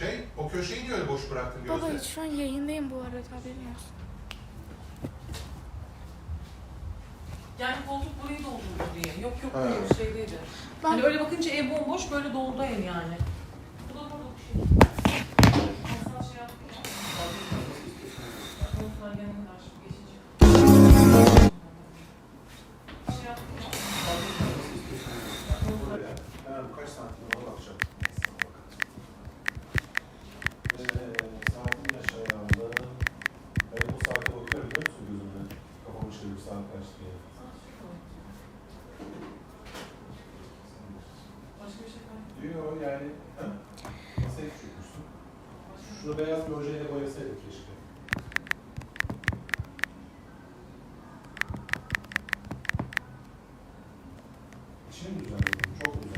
Şey, o köşeyi niye öyle boş bıraktın Baba Gözde? hiç şu an yayındayım bu arada haberin olsun. Yani koltuk burayı doldurdu diye. Yok yok Evet. evet. şeydeydi. Ben Hani öyle bakınca ev bomboş böyle doldu ev yani. Çevirip saat kaç diye. Başka bir şey var. Diyor yani. Ha? Masaya çökmüşsün. Şunu beyaz bir ojeyle boyasaydık keşke. İçini mi düzenledin? Çok mu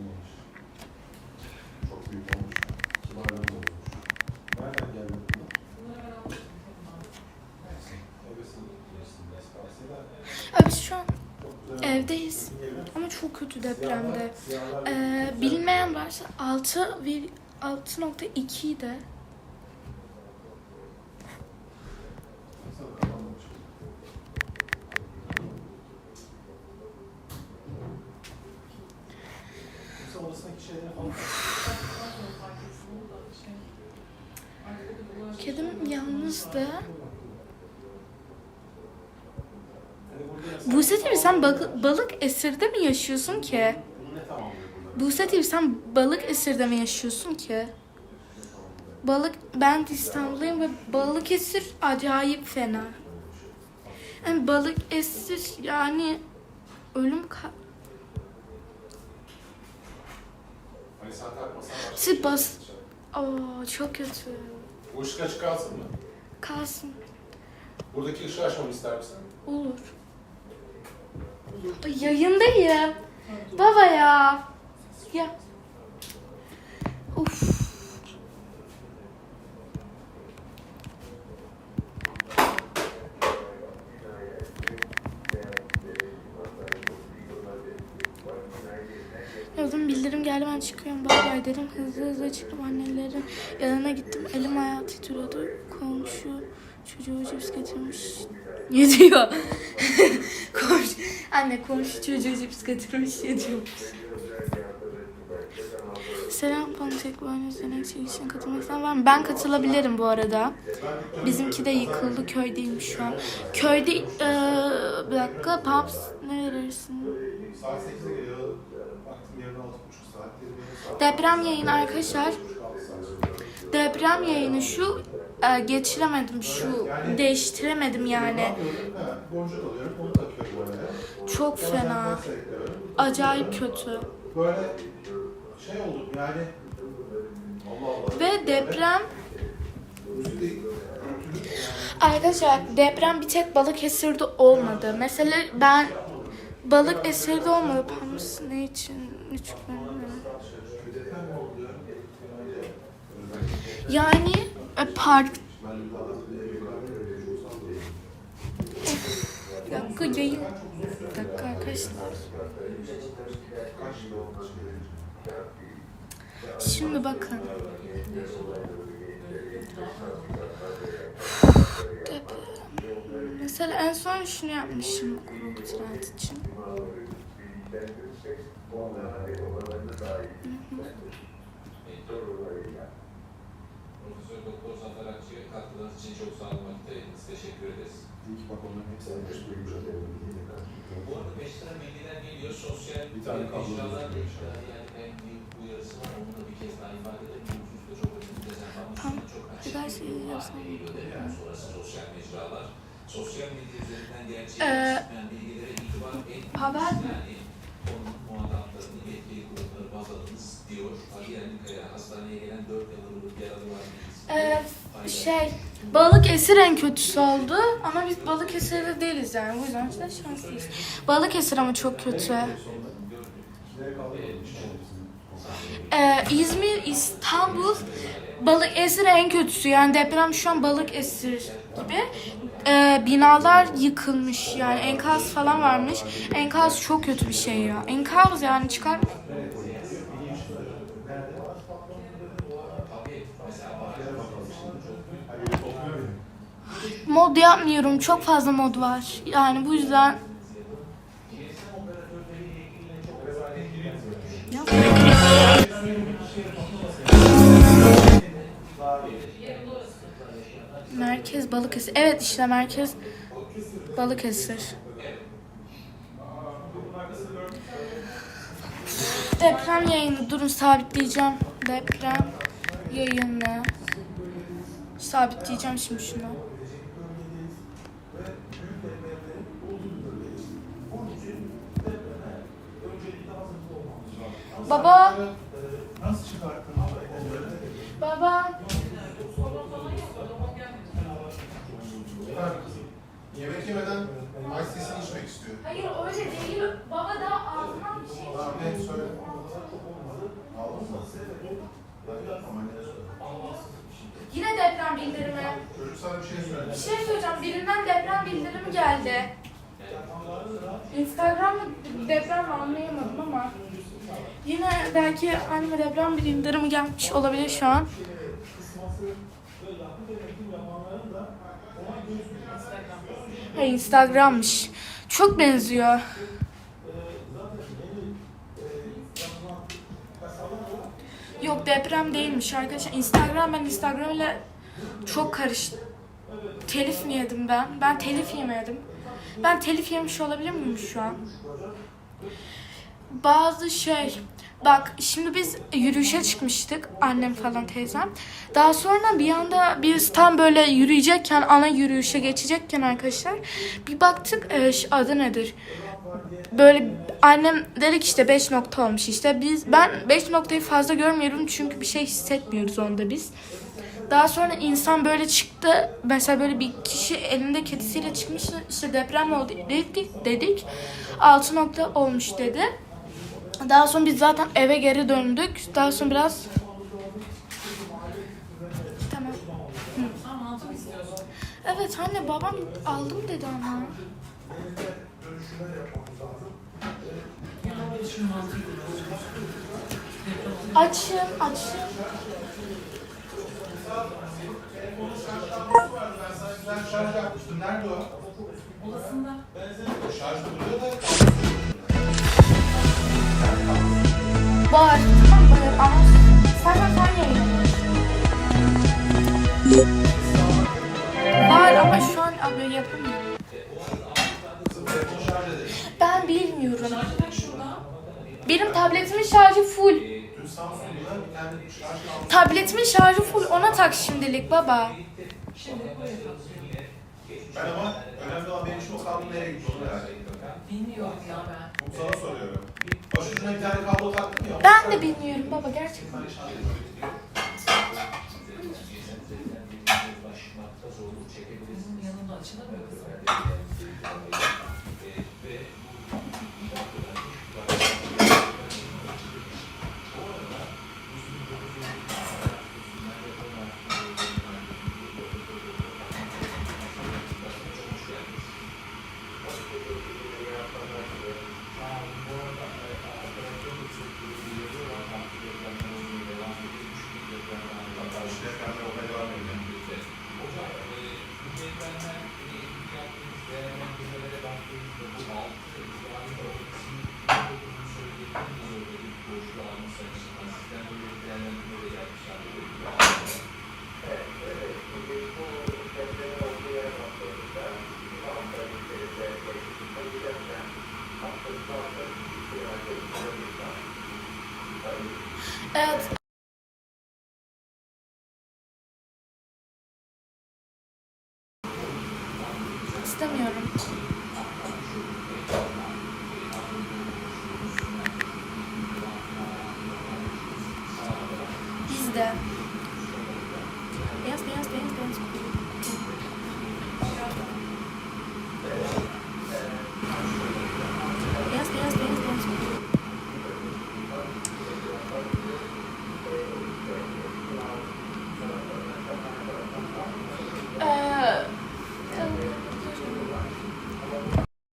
Olmamış. Çok büyük olmuş. Kibarlığımız olmuş. Nereden geldi bunlar? Abi şu an evdeyiz. Ama çok kötü depremde. Ee, bilmeyen varsa 6 ve 6.2 de falan kedim yalnızdı. Buse TV sen balık, balık esirde mi yaşıyorsun ki? Buse TV sen balık esirde mi yaşıyorsun ki? Balık ben İstanbul'dayım ve balık esir acayip fena. Yani balık esir yani ölüm ka- Hani sen şey bas-. Oo çok kötü. Bu ışık açık kalsın mı? Kalsın. Buradaki ışığı açmamı ister misin? Olur. Ay, Yayındayım. Baba ya. Ya. Ben çıkıyorum. Bay bay dedim. Hızlı hızlı çıktım annelerin yanına gittim. Elim ayağı titriyordu. Komşu çocuğu cips getirmiş. Ne diyor komşu anne komşu çocuğu cips getirmiş ne diyormuş Selam Pantek bu izlemek için katılmak var mı? Ben katılabilirim bu arada. Bizimki de yıkıldı. Köydeyim şu an. Köyde bir dakika Paps ne verirsin? Saat 8'e geliyor. Baktım yerine 6.30 saat. Deprem yayını arkadaşlar. Deprem yayını şu e, geçiremedim şu değiştiremedim yani. Takıyorum böyle. Çok fena. Acayip kötü. Böyle şey oldum yani. Allah Allah. Ve deprem. Arkadaşlar deprem bir tek Balıkesir'de olmadı. Mesela ben Balıkesir'de olmadı. Pamus ne için? Oldu ya? Yani e, park dakika yayın. Dakika arkadaşlar. Şimdi bakın. Mesela en son şunu yapmışım kurulu trend için. Profesör Doktor Zafer Akçı'ya katkılarınız için çok sağ olun vakit ayırdınız. Teşekkür ederiz. İyi ki bak onların hepsi almış duymuş. Bu arada 5 lira bilgiler geliyor. Sosyal Bir tane kablo mecralar da gözüküyor. ikna yani en büyük uyarısı var. Onu da bir kez daha ifade edelim. Bu hususta çok önemli dezenformasyona Bir daha şey gerçeği Ee, haber mi? Yani onun muhataplarını, yetkili kurumları baz alınız diyor. Ali Yerlikaya hastaneye gelen 4 yıllık yaralı var. Ee, şey Balıkesir en kötüsü oldu ama biz Balıkesir'de değiliz yani o yüzden işte şanslıyız. Balıkesir ama çok kötü. Ee, İzmir, İstanbul, Balıkesir en kötüsü. Yani deprem şu an Balıkesir gibi. Ee, binalar yıkılmış yani enkaz falan varmış. Enkaz çok kötü bir şey ya. Enkaz yani çıkar Mod yapmıyorum. Çok fazla mod var. Yani bu yüzden Merkez Balıkesir. Evet işte merkez Balıkesir. Deprem yayını. Durun sabitleyeceğim. Deprem yayını. Sabitleyeceğim şimdi şunu. Baba. Nasıl çıkarttın? Baba. Yemek yemeden ice tea'sini içmek istiyor. Hayır öyle değil. Baba daha ağzından bir şey. Tamam ne söyle. Aldın mı? Ama ne söyle? Yine deprem bildirimi. Çocuk sana bir şey söyledi. Bir şey söyleyeceğim. Birinden deprem bildirimi geldi. Instagram mı deprem anlayamadım ama. Yine belki anneme deprem bildirimi gelmiş olabilir şu an. Ha, Instagram'mış. Çok benziyor. Yok deprem değilmiş arkadaşlar. Instagram ben Instagram ile çok karıştı. Telif mi yedim ben? Ben telif yemedim. Ben telif yemiş olabilir miyim şu an? Bazı şey bak şimdi biz yürüyüşe çıkmıştık annem falan teyzem. Daha sonra bir anda biz tam böyle yürüyecekken ana yürüyüşe geçecekken arkadaşlar bir baktık e, adı nedir? Böyle annem dedik işte 5 nokta olmuş işte biz ben 5 noktayı fazla görmüyorum çünkü bir şey hissetmiyoruz onda biz. Daha sonra insan böyle çıktı. Mesela böyle bir kişi elinde kedisiyle çıkmış. işte deprem oldu dedik. dedik. 6 nokta olmuş dedi. Daha sonra biz zaten eve geri döndük. Daha sonra biraz... Tamam. İstiyorsun? Evet anne babam aldım dedi ama. Açım, açım. Ben şarj yapmıştım. Nerede o? Odasında. Şarjda duruyor da. Var. Tamam var ama sen sen yayınlanıyorsun. Var ama şu an abi yapamıyorum. Ben bilmiyorum. Benim tabletimin şarjı full. Tabletimin şarjı full. Ona tak şimdilik baba. Ben ama önemli olan benim şu kablo nereye gitti onu merak ettim. Bilmiyorum ya ben. Sana soruyorum. Başucuna bir tane kablo taktım ya. Ben de bilmiyorum baba gerçekten. Hani şarj Evet. De.